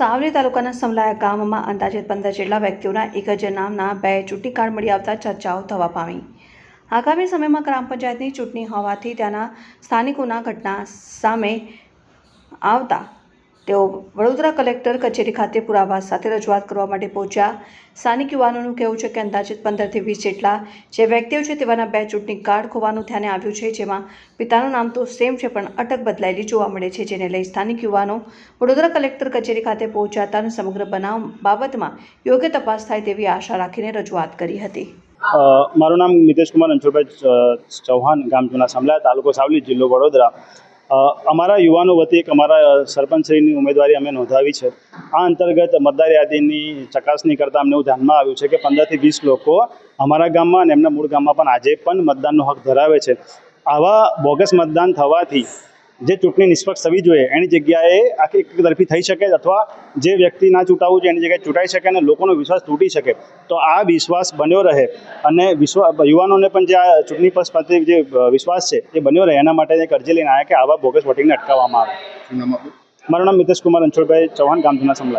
સાવલી તાલુકાના સમલાયા ગામમાં અંદાજે પંદર જેટલા વ્યક્તિઓના એક જ નામના બે ચૂંટણી કાર્ડ મળી આવતા ચર્ચાઓ થવા પામી. આગામી સમયમાં ગ્રામ પંચાયતની ચૂંટણી હોવાથી ત્યાંના સ્થાનિકોના ઘટના સામે આવતા તેઓ વડોદરા કલેક્ટર કચેરી ખાતે પુરાવા સાથે રજૂઆત કરવા માટે પહોંચ્યા. સ્થાનિક યુવાનોનું કહેવું છે કે અંદાજિત પંદરથી વીસ જેટલા જે વ્યક્તિઓ છે તેવાના બે ચૂંટણી કાર્ડ ખોવાનું ધ્યાને આવ્યું છે, જેમાં પિતાનું નામ તો સેમ છે, પણ અટક બદલાયેલી જોવા મળે છે, જેને લઈ સ્થાનિક યુવાનો વડોદરા કલેક્ટર કચેરી ખાતે પહોંચ્યા અને સમગ્ર બનાવ બાબતમાં યોગ્ય તપાસ થાય તેવી આશા રાખીને રજૂઆત કરી હતી. મારું નામ મિતેશ કુમાર અંશુભાઈ ચૌહાણ, ગામ જૂના સમલા તાલુકો સાવલી, જિલ્લો વડોદરા. અમારા યુવાનો વતી એક અમારા સરપંચશ્રીની ઉમેદવારી અમે નોંધાવી છે. આ અંતર્ગત મતદાર યાદીની ચકાસણી કરતાં અમને એવું ધ્યાનમાં આવ્યું છે કે પંદરથી વીસ લોકો અમારા ગામમાં અને એમના મૂળ ગામમાં પણ આજે પણ મતદાનનો હક ધરાવે છે. આવા બોગસ મતદાન થવાથી જે ચૂંટણી નિષ્પક્ષ થવી જોઈએ એની જગ્યાએ આખી એક તરફી થઈ શકે અથવા જે વ્યક્તિ ના ચૂંટાવું જોઈએ એની જગ્યાએ ચૂંટાઈ શકે અને લોકોનો વિશ્વાસ તૂટી શકે. તો આ વિશ્વાસ બન્યો રહે અને વિશ્વા યુવાનોને પણ જે આ ચૂંટણી પક્ષ પ્રત્યે જે વિશ્વાસ છે એ બન્યો રહે એના માટે એક અરજી લઈને આવ્યા કે આવા બોગસ વોટિંગને અટકાવવામાં આવે. મારું નામ મિતેશ કુમાર અંછોડભાઈ ચૌહાણ ગામધુના સમલાયા